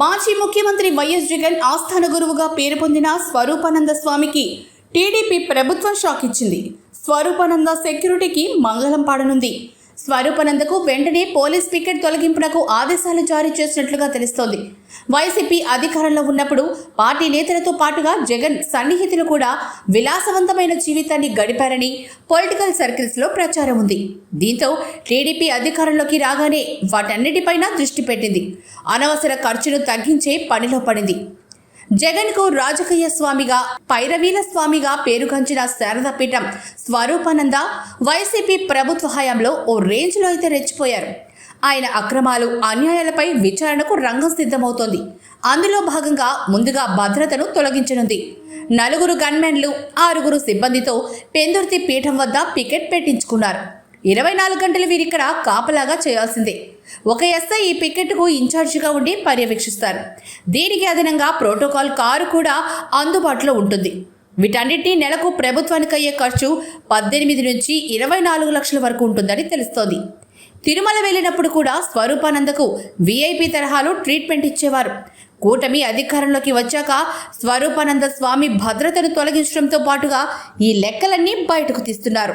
మాజీ ముఖ్యమంత్రి వైఎస్ జగన్ ఆస్థాన గురువుగా పేరు పొందిన స్వరూపానంద స్వామికి టీడీపీ ప్రభుత్వం షాక్ ఇచ్చింది. స్వరూపానంద సెక్యూరిటీకి మంగళం పాడనుంది. స్వరూపనందకు వెంటనే పోలీస్ పికెట్ తొలగింపునకు ఆదేశాలు జారీ చేసినట్లుగా తెలుస్తోంది. వైసీపీ అధికారంలో ఉన్నప్పుడు పార్టీ నేతలతో పాటుగా జగన్ సన్నిహితులు కూడా విలాసవంతమైన జీవితాన్ని గడిపారని పొలిటికల్ సర్కిల్స్లో ప్రచారం ఉంది. దీంతో టీడీపీ అధికారంలోకి రాగానే వాటన్నిటిపైన దృష్టి పెట్టింది. అనవసర ఖర్చును తగ్గించే పనిలో పడింది. జగన్కు రాజకీయ స్వామిగా పైరవీల స్వామిగా పేరుగంచిన శారదపీఠం స్వరూపానంద వైసీపీ ప్రభుత్వ హయాంలో ఓ రేంజ్లో అయితే రెచ్చిపోయారు. ఆయన అక్రమాలు అన్యాయాలపై విచారణకు రంగం సిద్ధమవుతోంది. అందులో భాగంగా ముందుగా భద్రతను తొలగించనుంది. నలుగురు గన్మెన్లు ఆరుగురు సిబ్బందితో పెందుర్తి పీఠం వద్ద పికెట్ పెట్టించుకున్నారు. ఇరవై నాలుగు గంటలు వీరిక్కడ కాపలాగా చేయాల్సిందే. ఒక ఎస్ఐ ఈ పికెట్కు ఇన్ఛార్జిగా ఉండి పర్యవేక్షిస్తారు. దీనికి అదనంగా ప్రోటోకాల్ కారు కూడా అందుబాటులో ఉంటుంది. వీటన్నిటినీ నెలకు ప్రభుత్వానికి అయ్యే ఖర్చు పద్దెనిమిది నుంచి ఇరవై నాలుగు లక్షల వరకు ఉంటుందని తెలుస్తోంది. తిరుమల వెళ్ళినప్పుడు కూడా స్వరూపానందకు వీఐపీ తరహాలో ట్రీట్మెంట్ ఇచ్చేవారు. కూటమి అధికారంలోకి వచ్చాక స్వరూపానంద స్వామి భద్రతను తొలగించడంతో పాటుగా ఈ లెక్కలన్నీ బయటకు తీస్తున్నారు.